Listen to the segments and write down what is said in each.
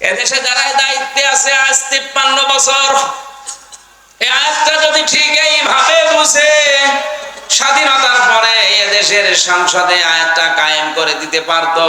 এদেশে যারা দায়িত্বে আছে, আজ তিপ্পান্ন বছর। আয়াতটা যদি ঠিক এইভাবে বুঝে, স্বাধীনতার পরে এদেশের সংসদে আয়াতটা কায়েম করে দিতে পারতো।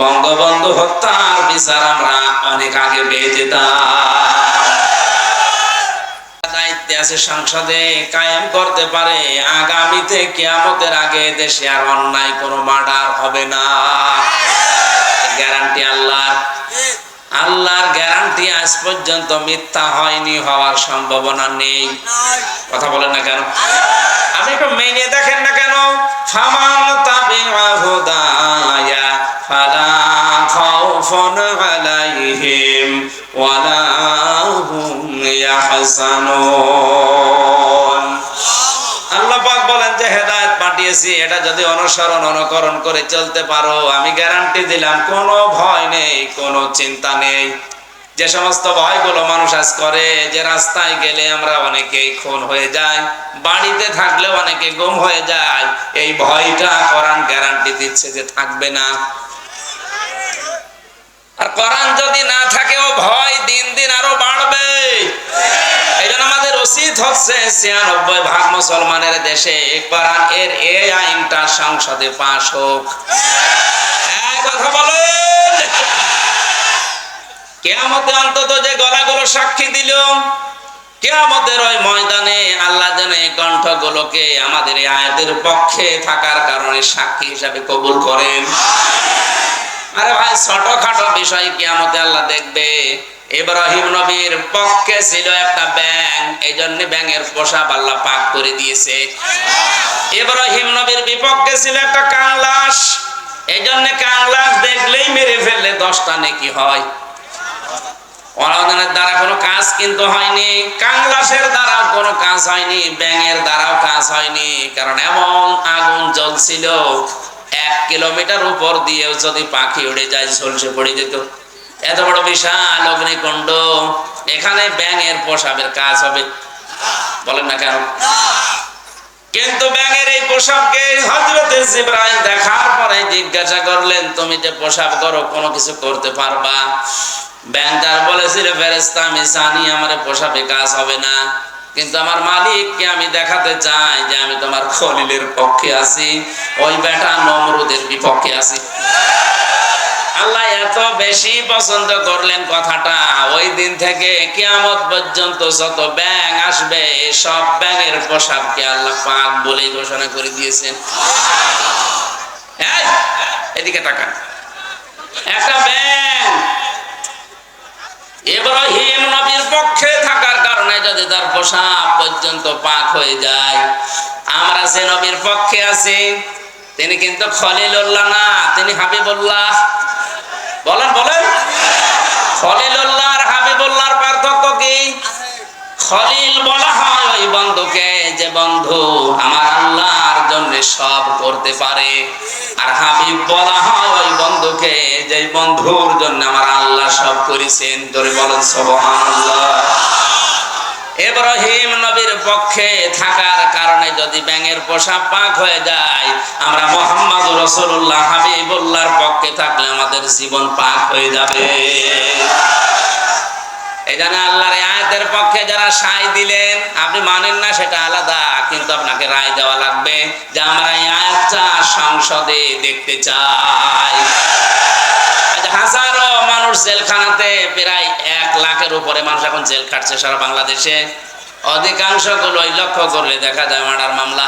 বঙ্গবন্ধু হত্যার বিচার আমরা অনেক আগে পেয়ে যেতাম। দায়িত্বে আছে, সংসদে কায়েম করতে পারে, আগামীতে কিয়ামতের আগে দেশে আর অন্যায় কোনো মার্ডার হবে না। গ্যারান্টি আল্লাহর। আল্লাহর গ্যারান্টি আজ পর্যন্ত মিথ্যা হয়নি, হওয়ার সম্ভাবনা নেই। কথা বলেন না কেন? আপনি একটু মেনে দেখেন না কেন? ফামান তাবে হুদায়া ফালা আলাইহিম ওয়ালা হুম ইয়াহজানুন আল্লাহ পাক বলেন যে পাঠিয়েছি এটা যদি অনুসরণ, অনুকরণ করে চলতে পারো, আমি গ্যারান্টি দিলাম, কোনো ভয় নেই, কোনো চিন্তা নেই। যে সমস্ত ভয়গুলো মানুষ আজ করে, যে রাস্তায় গেলে আমরা অনেকেই খুন হয়ে যায় বাড়িতে থাকলে অনেকে গুম হয়ে যায়, এই ভয়টা করান গ্যারান্টি দিচ্ছে যে থাকবে না। আর কোরআন যদি না থাকে, ও ভয় দিন দিন আরও বাড়বে। এই সাক্ষী দিল, কেয়ামতের ওই ময়দানে আল্লাহ যেন এই কণ্ঠগুলোকে আমাদের এই আয়াতের পক্ষে থাকার কারণে সাক্ষী হিসাবে কবুল করেন। আরে ভাই, ছোটখাটো বিষয় কিয়ামতে আল্লাহ দেখবে। ইব্রাহিম নবীর পক্ষে ছিল একটা ব্যাং এই জন্য ব্যাঙের পোশাক আল্লাহ পাক করে দিয়েছে। ইব্রাহিম নবীর বিপক্ষে ছিল একটা কাংলাস এই জন্য কাংলাস দেখলেই মেরে ফেললে দশটা নেকি হয়। দ্বারা কোনো কাজ কিন্তু হয়নি কাংলাসের দ্বারাও কোনো কাজ হয়নি, ব্যাঙের দ্বারাও কাজ হয়নি, কারণ এমন আগুন জ্বলছিল এক কিলোমিটার উপর দিয়ে যদি পাখি উড়ে যায়, ঝলসে পড়ে যেত। এত বড় বিশাল অগ্নিকুণ্ড। এখানে ব্যাঙের পোশাবের কাজ হবে। বলেন না কেন? কিন্তু ব্যাঙের এই পোশাককে হজরতে জিব্রাইল দেখার পরে জিজ্ঞাসা করলেন, তুমি যে পোশাক করো, কোনো কিছু করতে পারবা? ব্যাংকার বলেছিল ফেরেস্তা আমি জানি আমার পোশাকে কাজ হবে না। কিন্তু আমার মালিককে আমি দেখাতে চাই যে আমি তোমার খলিলের পক্ষে আছি, ওই বেটা নমরুদের বিপক্ষে আছি। আল্লাহ এত বেশি পছন্দ করলেন কথাটা, ওই দিন থেকে কিয়ামত পর্যন্ত যত ব্যাং আসবে, সব ব্যাঙের পোশাককে আল্লাহ পাক ঘোষণা করে দিয়েছেন। এদিকে তাকান। একটা ব্যাং ইব্রাহিম নবীর পক্ষে পোশাক পর্যন্ত পাক হয়ে যায়। আমরা যে নবীর পক্ষে আছি, তিনি কিন্তু খলিলুল্লাহ না, তিনি হাবিবুল্লাহ। বলেন বলেন। খলিলুল্লাহ আর হাবিবুল্লাহর পার্থক্য কি? খলিল বলা হয় ওই বন্ধুকে যে বন্ধু আমার আল্লাহর জন্য সব করতে পারে। আর হাবিব বলা হয় ওই বন্ধুকে যে বন্ধুর জন্য আমার আল্লাহ সব করেছেন। ধরে বলেন, সুবহানাল্লাহ। ইব্রাহিম নবীর পক্ষে থাকার কারণে যদি ব্যাঙের পোশাক পাক হয়ে যায়, আমরা মোহাম্মদ রসুল্লাহ হাবিবুল্লাহর পক্ষে থাকলে আমাদের জীবন পাক হয়ে যাবে। এই আল্লাহর আয়াতের পক্ষে যারা সাই দিলেন, আপনি মানেন না সেটা আলাদা, কিন্তু আপনাকে রায় দেওয়া লাগবে যে আমরা এই আয়াতটা সংসদে দেখতে চাই। হাজারো মানুষ জেলখানাতে প্রায় এক লাখের উপরে মানুষ এখন জেল খাটছে সারা বাংলাদেশে। অধিকাংশ গুলোই লক্ষ্য করলে দেখা যায় মার্ডার মামলা।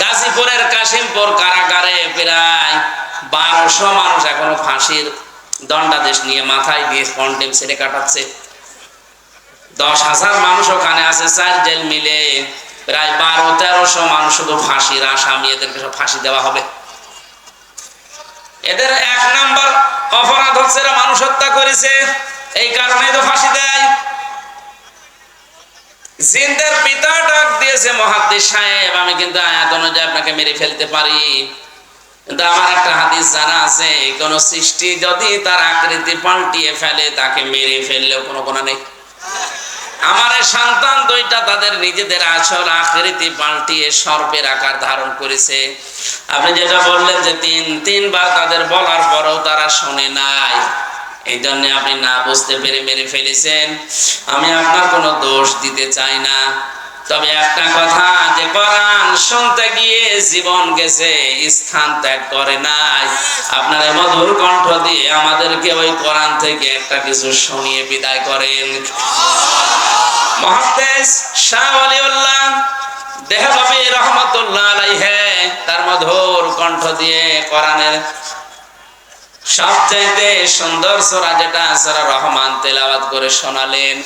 গাজীপুরের কাশিমপুর কারাগারে প্রায় বারোশো মানুষ এখনও ফাঁসির দণ্ডাদেশ নিয়ে মাথায় দিয়ে কন্টেম ছেড়ে কাটাচ্ছে। দশ হাজার মানুষ ওখানে আছে, চার জেল মিলে প্রায় বারো তেরোশো মানুষ শুধু ফাঁসির আসামি, এদেরকে সব ফাঁসি দেওয়া হবে। এদের এক নাম্বার অপরাধ হচ্ছে এরা মানুষ হত্যা করেছে। এই কারণে তো ফাঁসি দেয়। জিন্দের পিতা ডাক দিয়েছে মহাদ্দিস সাহেব, আমি কিন্তু আয়াত অনুযায়ী আপনাকে মেরে ফেলতে পারি। কিন্তু আমার একটা হাদিস জানা আছে, কোন সৃষ্টি যদি তার আকৃতি পাল্টিয়ে ফেলে, তাকে মেরে ফেললেও কোনো গুণা নেই। আমার সন্তান দুইটা তাদের নিজেদের আচর আকৃতি পাল্টিয়ে সর্পের আকার ধারণ করেছে। আপনি যেটা বললেন যে তিন, তিনবার তাদের বলার পরেও তারা শোনে নাই। এই জন্য আপনি না বুঝতে পেরে মেরে ফেলেছেন। আমি আপনার কোনো দোষ দিতে চাই না। তবে একটা কথা, যে কোরআন শুনতে গিয়ে জীবন গেছে, স্থান ত্যাগ করে নাই। আপনার মধুর কণ্ঠ দিয়ে আমাদেরকে ওই কোরআন থেকে একটা কিছু শুনিয়ে বিদায় করেন। মহাদ্দেশ শাহ আলিউল্লাহ দেহলবি রহমতুল্লাহ আলাইহে, তার মধুর কণ্ঠ দিয়ে কোরআনের সবচাইতে সুন্দর সোরা যেটা সোরা রহমান তেলাওয়াত করে শোনালেন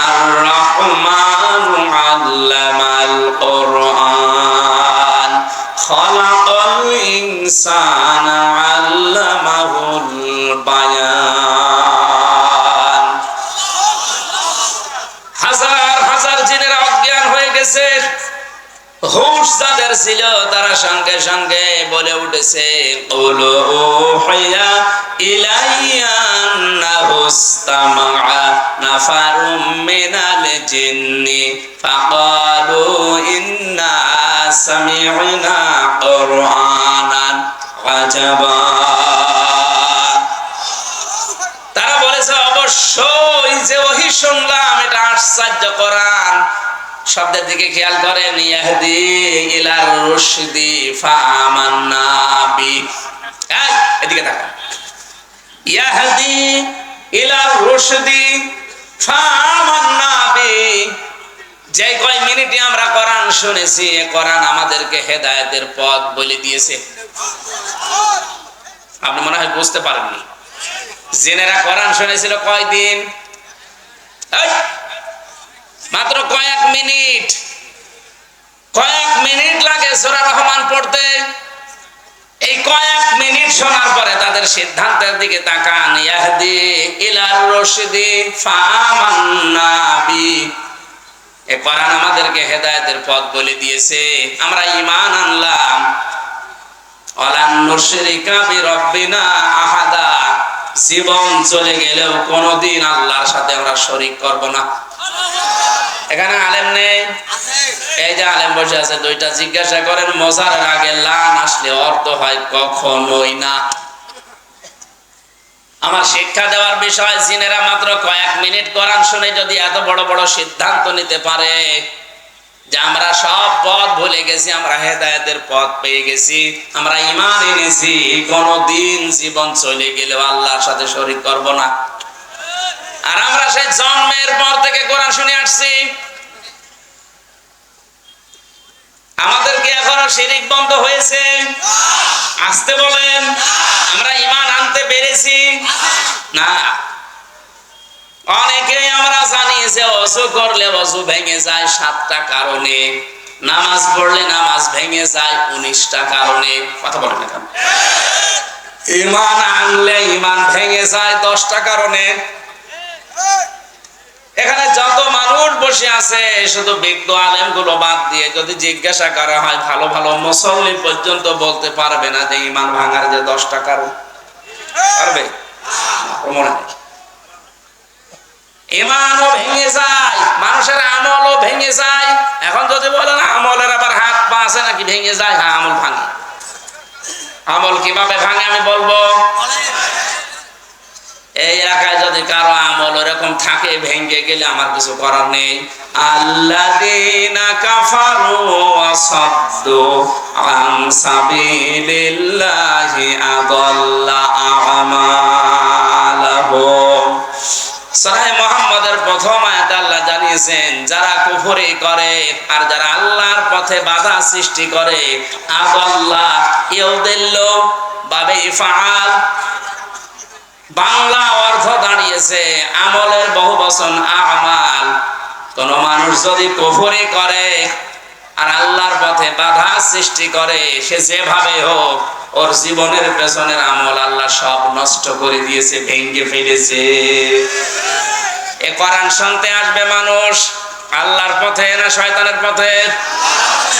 আর রহমান আল্লামাল কোরআন, খলাকাল ইনসান আল্লামাহুল বায়ান হাজার হাজার জিনের অজ্ঞান হয়ে গেছে হুশ ছিল, তারা সঙ্গে সঙ্গে বলে উঠেছে তারা বলেছে, অবশ্যই যে ওহি শুনলাম, এটা আশ্চর্য করান শব্দের দিকে খেয়াল করেন, ইয়াহদি ইলার রুশদি ফামান্না বি। এদিকে তাকান। ইয়াহদি ইলার রুশদি ফামান্না যে কয় মিনিটে আমরা কোরআন শুনেছি কোরআন আমাদেরকে হেদায়েতের পথ বলে দিয়েছে। আপনি মনে হয় বুঝতে পারেননি। জেনেরা কোরআন শুনেছিল কয়দিন? মাত্র কয়েক মিনিট। কয়েক মিনিট লাগে সোরা রহমান পড়তে। এই কয়েক মিনিট শোনার পরে তাদের সিদ্ধান্তের দিকে তাকান। ইয়াহদি ইলার রশিদি ফামান্না বি এ কোরআন আমাদেরকে হেদায়েতের পথ বলে দিয়েছে। আমরা ঈমান আনলাম। অলান নুশরিকা বিরাব্বিনা আহাদা। জীবন চলে গেলেও কোনোদিন আল্লাহর সাথে আমরা শরীক করব না। এখানে আলেম নেই? এই যে আলেম বসে আছে, দুইটা জিজ্ঞাসা করেন মজার আগে লান আসলে অর্থ হয় কখনোই না। আমার শিক্ষা দেওয়ার বিষয়, জিনেরা মাত্র কয়েক মিনিট কোরআন শুনে যদি এত বড় বড় সিদ্ধান্ত নিতে পারে যে আমরা সব পথ ভুলে গেছি, আমরা হেদায়েতের পথ পেয়ে গেছি, আমরা ইমান এনেছি, কোনদিন জীবন চলে গেলেও আল্লাহর সাথে শরীক করব না। আর আমরা সেই জন্মের পর থেকে কোরআন শুনে আসছি। আমাদের কি এখনও শিরিক বন্ধ হয়েছে। আসতে বলেন, আমরা ইমান আনতে পেরেছি। না, অনেকেই আমরা জানি যে অজু করলে অজু ভেঙে যায় সাতটা কারণে। নামাজ পড়লে নামাজ ভেঙে যায় উনিশটা কারণে। কথা বলেন না কেন? ইমান আনলে ইমান ভেঙে যায় দশটা কারণে। এখানে যত মানুষ বসে আছে, শুধু বিজ্ঞ আলেমগুলো বাদ দিয়ে যদি জিজ্ঞাসা করা হয়, ভালো ভালো মুসল্লি পর্যন্ত বলতে পারবে না যে ইমান ভাঙার যে দশটা কারণ। পারবে? নেই ইমানও ভেঙে যায়, মানুষের আমলও ভেঙে যায়। এখন যদি বলেন, আমলের আবার হাত পা আছে নাকি, ভেঙে যায় হ্যাঁ আমল ভাঙে। আমল কীভাবে ভাঙে আমি বলব? এই এলাকায় যদি কারও আমল ওরকম থাকে, ভেঙে গেলে আমার কিছু করার নেই। প্রথম আয়াত আল্লাহ জানিয়েছেন, যারা কুফরি করে আর যারা আল্লাহর পথে বাধা সৃষ্টি করে আদাল্লা ইউদিল্লু, বাবে ইফআল বাংলা অর্থ দাঁড়িয়েছে, আমলের বহু বচন আমাল। কোন মানুষ যদি কুফরি করে আর আল্লাহর পথে বাধা সৃষ্টি করে, সে যেভাবে হোক, ওর জীবনের পেছনের আমল আল্লাহ সব নষ্ট করে দিয়েছে ভেঙ্গে ফেলেছে। এ কোরআন শুনতে আসবে মানুষ, আল্লাহর পথে না শয়তানের পথে?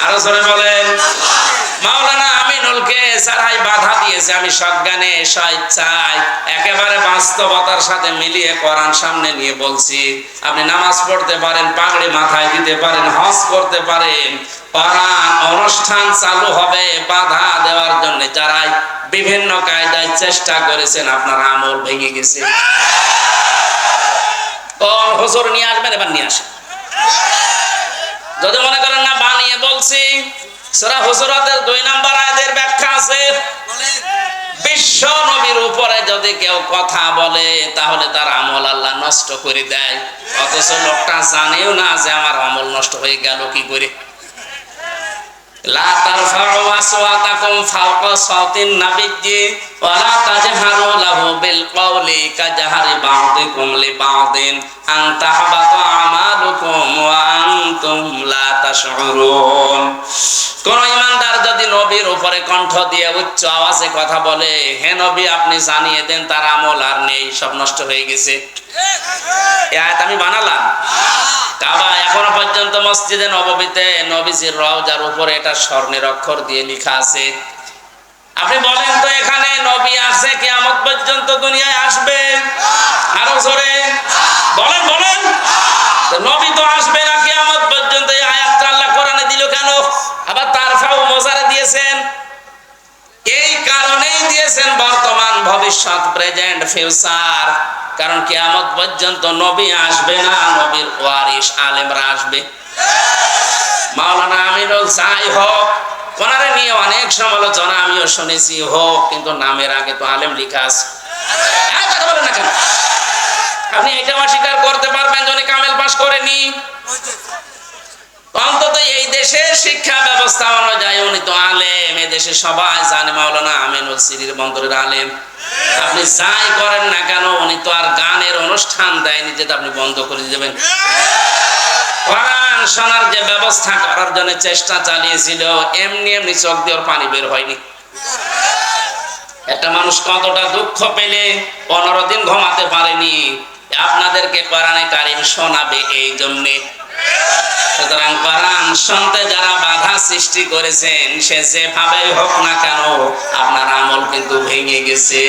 আরও জোরে বলেন। মাওলানা আমিনুলকে সারাই বাধা দিয়েছে, আমি সজ্ঞানে স্বেচ্ছায় একেবারে বাস্তবতার সাথে মিলিয়ে কোরআন সামনে নিয়ে বলছি, আপনি নামাজ পড়তে পারেন, পাগড়ি মাথায় দিতে পারেন, হজ করতে পারেন, কোরআন অনুষ্ঠান চালু হবে বাধা দেওয়ার জন্য। যারাই বিভিন্ন কায়দায় চেষ্টা করেছেন, আপনার আমল ভেঙে গেছে। কোন হুজুর নিয়ে আসবেন, এবার নিয়ে আসেন। যদি মনে করেন না, বানিয়ে বলছি সূরা হুজুরাতের দুই নাম্বার আয়াতের ব্যাখ্যা আছে। বিশ্ব নবীর উপরে যদি কেউ কথা বলে, তাহলে তার আমল আল্লাহ নষ্ট করে দেয়। অথচ লোকটা জানেও না যে আমার আমল নষ্ট হয়ে গেল কি করে? কোন ইমানদার যদি নবীর উপরে কণ্ঠ দিয়ে উচ্চ আওয়াজে কথা বলে, হে নবী, আপনি জানিয়ে দেন তার আমল আর নেই, সব নষ্ট হয়ে গেছে। আমি বানালাম? কাবা এখনও পর্যন্ত মসজিদে নববীতে নবীজির রওজার উপরে এটা স্বর্ণের অক্ষর দিয়ে লেখা আছে। আপনি বলেন তো এখানে নবী আছে কিয়ামত পর্যন্ত দুনিয়ায় আসবে? আরও জোরে। বলেন বলেন। নবী তো আসবে না, কিয়ামত পর্যন্ত এই আয়াতটা আল্লাহ কোরআনে দিল কেন? আবার তার ফাও মোজারে দিয়েছেন। এই কারণেই দিয়েছেন বর্তমান ভবিষ্যৎ, প্রেজেন্ট, ফিউচার। কারণ কেয়ামত পর্যন্ত নবী আসবে না, নবীর ওয়ারিস আলেমরা আসবে। মাওলানা আমিরুল যাই হোক, ওনারে নিয়ে অনেক সমালোচনা আমিও শুনেছি, হোক কিন্তু নামের আগে তো আলেম লিখা আছে। কেন? আপনি এটা অস্বীকার করতে পারবেন যদি কামেল পাস করেনি। অন্তত এই দেশের শিক্ষা ব্যবস্থা অনুযায়ী উনি তো আলেম, এই দেশে সবাই জানে মাওলানা আমিনুল সিরির বন্দরের আলেম। আপনি যাই করেন না কেন, উনি তো আর গানের অনুষ্ঠান দেয়নি যেটা আপনি বন্ধ করে দেবেন। কোরআন শোনার যে ব্যবস্থা করার জন্য চেষ্টা চালিয়েছিল, এমনি এমনি চোখ দিয়ে পানি বের হয়নি। একটা মানুষ কতটা দুঃখ পেলে, পনেরো দিন ঘুমাতে পারেনি। আপনাদেরকে কোরআনে কারিম শোনাবে এই জন্যে। সুতরাং কোরআন শুনতে যারা বাধা সৃষ্টি করেছেন, সে যেভাবেই হোক না কেন আপনার আমল কিন্তু ভেঙে গেছে।